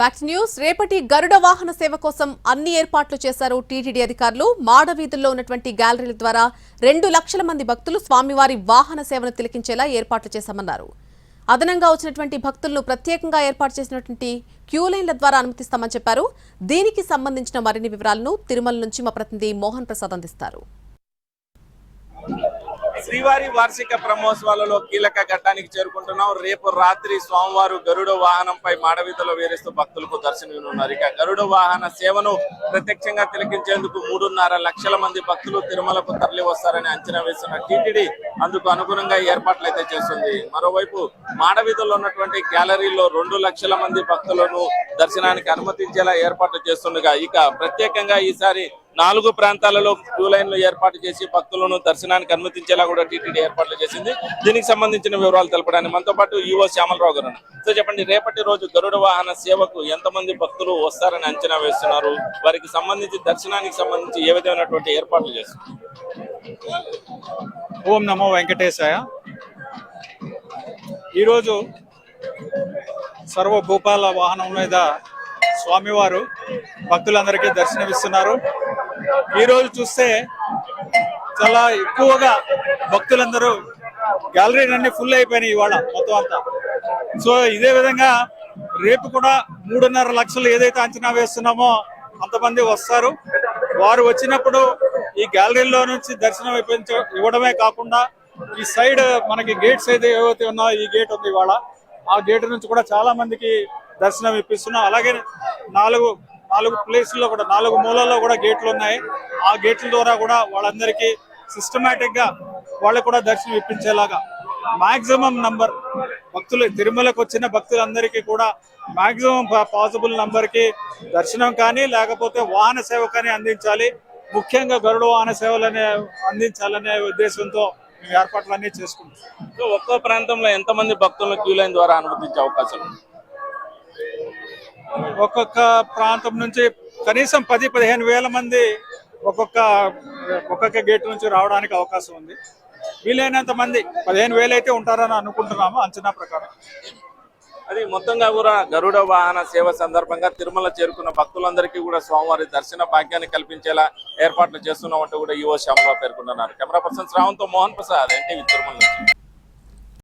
Fact news రేపటి గరుడ వాహన సేవ కోసం అన్ని ఏర్పాట్లు చేశారు టీటీడీ అధికారులు. మాడ వీధుల్లో ఉన్నటువంటి గ్యాలరీల ద్వారా రెండు లక్షల మంది భక్తులు స్వామివారి వాహన సేవను తిలకించేలా ఏర్పాట్లు చేశామన్నారు. అదనంగా వచ్చినటువంటి భక్తులను ప్రత్యేకంగా ఏర్పాటు చేసినటువంటి క్యూ లైన్ల ద్వారా అనుమతిస్తామని చెప్పారు. దీనికి సంబంధించిన మరిన్ని వివరాలను తిరుమల నుంచి మా ప్రతినిధి మోహన్ ప్రసాద్ అందిస్తారు. శ్రీవారి వార్షిక బ్రహ్మోత్సవాలలో కీలక ఘట్టానికి చేరుకుంటున్నాం. రేపు రాత్రి స్వామివారు గరుడ వాహనంపై మాడవీధిలో వేరేస్తూ భక్తులకు దర్శనమిస్తున్నారు ఇక గరుడ వాహన సేవను ప్రత్యక్షంగా తిలకించేందుకు మూడున్నర లక్షల మంది భక్తులు తిరుమలకు తరలి వస్తారని అంచనా వేస్తున్న టీటీడీ అందుకు అనుగుణంగా ఏర్పాట్లు అయితే చేస్తుంది. మరోవైపు మాడవీధిలో ఉన్నటువంటి గ్యాలరీలో రెండు లక్షల మంది భక్తులను దర్శనానికి అనుమతించేలా ఏర్పాట్లు చేస్తుండగా ఇక ప్రత్యేకంగా ఈసారి నాలుగు ప్రాంతాలలో క్యూ లైన్లు ఏర్పాటు చేసి భక్తులను దర్శనానికి అనుమతించేలా కూడా టీటీడీ ఏర్పాట్లు చేసింది. దీనికి సంబంధించిన వివరాలు తెలపడానికి మనతో పాటు ఈవో శ్యామలరావు గారు సో చెప్పండి రేపటి రోజు గరుడ వాహన సేవకు ఎంతమంది భక్తులు వస్తారని అంచనా వేస్తున్నారు? వారికి సంబంధించి దర్శనానికి సంబంధించి ఏ విధమైనటువంటి ఏర్పాట్లు చేస్తున్నారు? ఓం నమో వెంకటేశాయ. ఈరోజు సర్వభూపాల వాహనం మీద స్వామివారు భక్తులందరికీ దర్శనమిస్తున్నారు. ఈరోజు చూస్తే చాలా ఎక్కువగా భక్తులందరూ గ్యాలరీ అన్ని ఫుల్ అయిపోయినాయి ఇవాళ మొత్తం అంతా. సో ఇదే విధంగా రేపు కూడా మూడున్నర లక్షలు ఏదైతే అంచనా వేస్తున్నామో అంతమంది వస్తారు. వారు వచ్చినప్పుడు ఈ గ్యాలరీలో నుంచి దర్శనం ఇప్పించ ఇవ్వడమే కాకుండా ఈ సైడ్ మనకి గేట్స్ అయితే ఏవైతే ఉన్నాయో ఈ గేట్ ఉంది ఇవాళ ఆ గేట్ నుంచి కూడా చాలా మందికి దర్శనం ఇప్పిస్తున్నాం. అలాగే నాలుగు నాలుగు ప్లేసుల్లో కూడా నాలుగు మూలల్లో కూడా గేట్లు ఉన్నాయి. ఆ గేట్ల ద్వారా కూడా వాళ్ళందరికీ సిస్టమేటిక్గా వాళ్ళకు కూడా దర్శనం ఇప్పించేలాగా మాక్సిమం నంబర్ భక్తులు తిరుమలకు వచ్చిన భక్తులందరికీ కూడా మాక్సిమం పాసిబుల్ నంబర్కి దర్శనం కానీ లేకపోతే వాహన సేవ కానీ అందించాలి. ముఖ్యంగా గరుడ వాహన సేవలనే అందించాలనే ఉద్దేశంతో మేము ఏర్పాట్లన్నీ చేసుకుంటాం సో ఒక్కో ప్రాంతంలో ఎంతమంది భక్తులను క్యూ లైన్ ద్వారా అనుమతించే అవకాశం ఉంది ఒక్కొక్క ప్రాంతం నుంచి కనీసం పది పదిహేను వేల మంది ఒక్కొక్క ఒక్కొక్క గేట్ నుంచి రావడానికి అవకాశం ఉంది. వీలైనంత మంది పదిహేను వేలు అయితే ఉంటారని అనుకుంటున్నాము అంచనా ప్రకారం. అది మొత్తంగా కూడా గరుడ వాహన సేవ సందర్భంగా తిరుమల చేరుకున్న భక్తులందరికీ కూడా స్వామివారి దర్శన భాగ్యాన్ని కల్పించేలా ఏర్పాట్లు చేస్తున్నామంటూ కూడా ఈవో శ్యామరావు పేర్కొంటున్నారు. కెమెరా పర్సన్ శ్రావంతో మోహన్ ప్రసాద్ ఎన్టీవీ తిరుమల నుంచి.